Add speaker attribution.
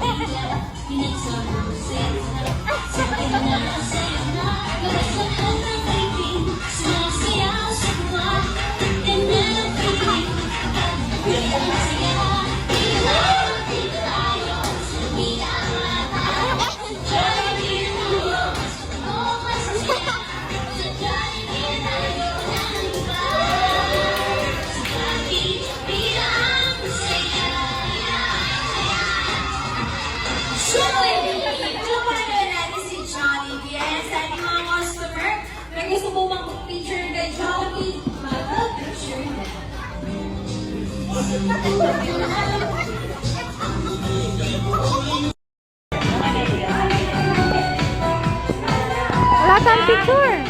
Speaker 1: you Oh, yeah. Actually, kapano natin si Johnny Diaz at mga customer na gusto mo bang picture na Johnny, mag-picture na.
Speaker 2: Wala kang picture.